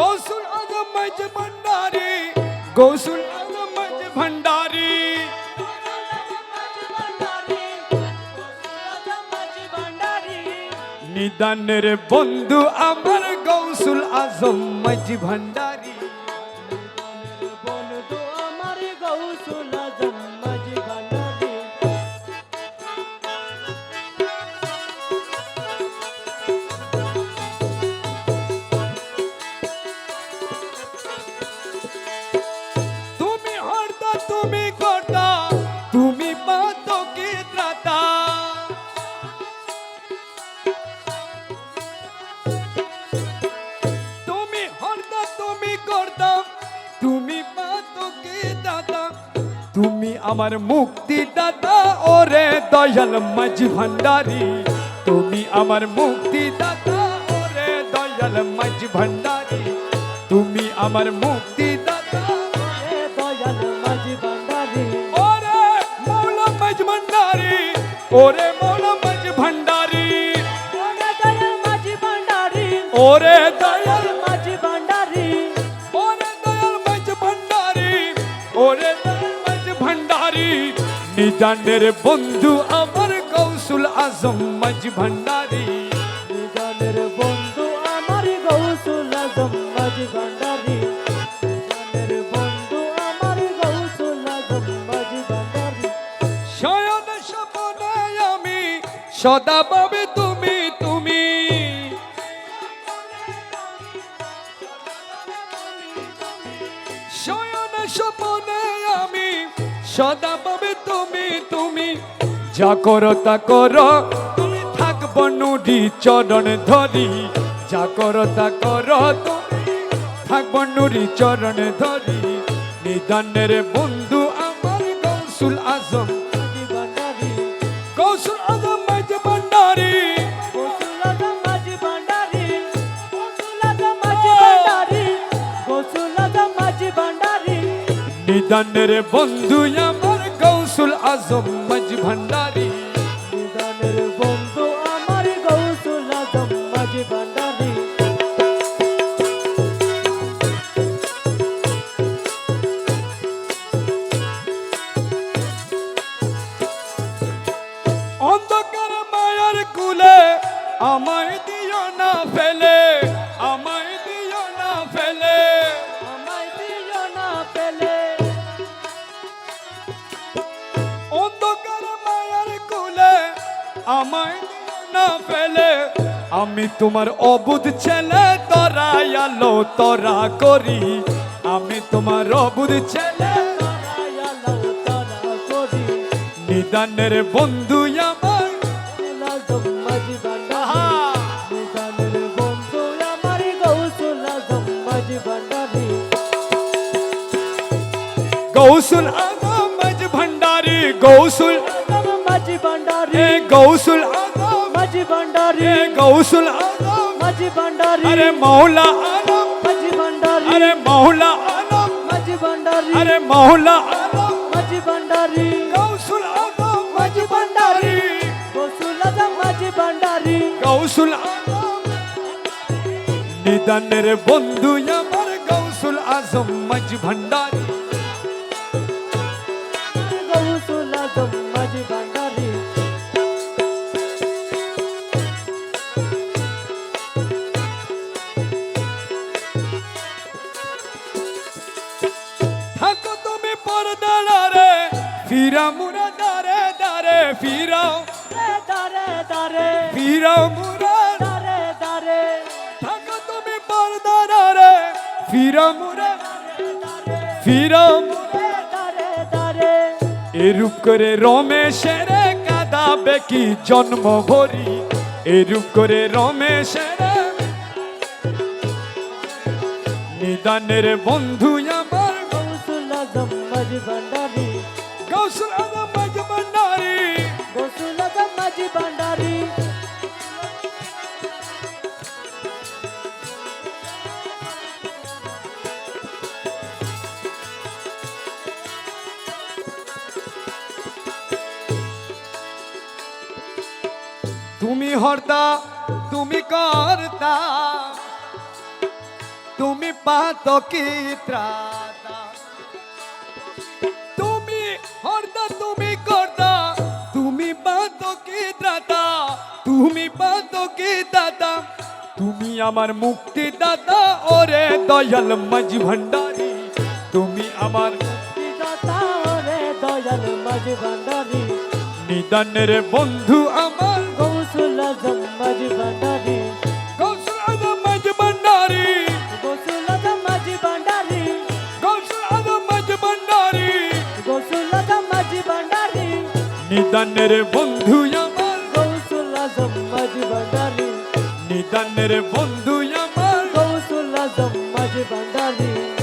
গৌসুল আজম মজ ভণ্ডারি গৌসুল আজম মজ ভণ্ডারি নিদানের বন্ধু আমার গৌসুল আজম মজ ভণ্ডারি তুমি আমার মুক্তি দাতা ওরে দয়াল মাঝ ভান্ডারি তুমি আমার মুক্তি দাতা ওরে দয়াল মাঝ ভান্ডারি তুমি আমার মুক্তি দাতা হে দয়াল মাঝি ভান্ডারি ওরে মৌলা মাঝ ভান্ডারি ওরে মৌলা মাঝ ভান্ডারি ওরে দয়াল নিদানের বন্ধু আমার কৌশল আজম মাঝ ভান্ডারি। নিজানের বন্ধু আমার গৌসুল আজম মাঝি ভান্ডারি। নিজানের বন্ধু আমার গৌসুল আজম মাঝি ভান্ডারি। শয়ন স্বপনে আমি সদা পাবে তুমি তুমি। শয়ন স্বপনে আমি সদা পাবে তুমি তুমি। যা করো তা করো। তুমি থাকব নুডি, চরণ ধরি। যা করো তা করো। তুমি থাকব নুরি চরণ ধরি। নিদানের বন্ধু আমার কৌশুল আজম। নিদানের বন্ধু আমার কৌশল আজম মজ ভান্ডারি। দানের বন্ধু আমায় না ফেলে। আমি তোমার অবুধ ছেলে তোরা আলো তোরা করি। আমি তোমার অবুধ ছেলে নিদানের বন্ধু আমার গৌসুল আজম আমার গৌসুল ভান্ডারি আরে মৌলা আলম মাঝি ভান্ডারি আরে মৌলা আলম মাঝি ভান্ডারি আরে মৌলা আলম মাঝি ভান্ডারি গৌসুল আজম মাঝ ভান্ডারি গৌসুল আজম মাঝি ভান্ডারি গৌসুল আজম নিদানের বন্ধু আমার গৌসুল আজম মাঝ ভান্ডারি ফিরা মুরা দারে দারে ফিরাও দারে দারে। ফিরাও মুরা দারে দারে। থাকো তুমি পরদারে ফিরা মুরা ফিরাও মুরা। দারে দারে এরূপ করে রমেশের কাদাবে কি জন্ম ভরি। এরূপ করে রমেশের নিদানের বন্ধু আমার। গৌসুল আজম মাঝি ভান্ডারি আজম মাঝ ভান্ডারি গৌসুল আজম মাঝি ভান্ডারি তুমি হর্তা তুমি কর্তা তুমি পাতকি ত্রাতা তুমি পাতকি ত্রাতা তুমি পাতকি দাদা তুমি আমার মুক্তি দাদা ওরে দয়াল মাঝ ভান্ডারি তুমি আমার দাতা ওরে দয়াল মাঝ ভান্ডারি নিদানের বন্ধু আমার গৌসুল আজম মাঝ ভান্ডারি কৌশল আদম মাঝ ভান্ডারি গৌসুল আজম মাঝ ভান্ডারি কৌশল আদম মাঝ ভান্ডারি গৌসুল আজম মাঝ ভান্ডারি নিদানের বন্ধু নিদানের বন্ধু আমার। গৌসুল আজম মাঝে ভান্ডারি।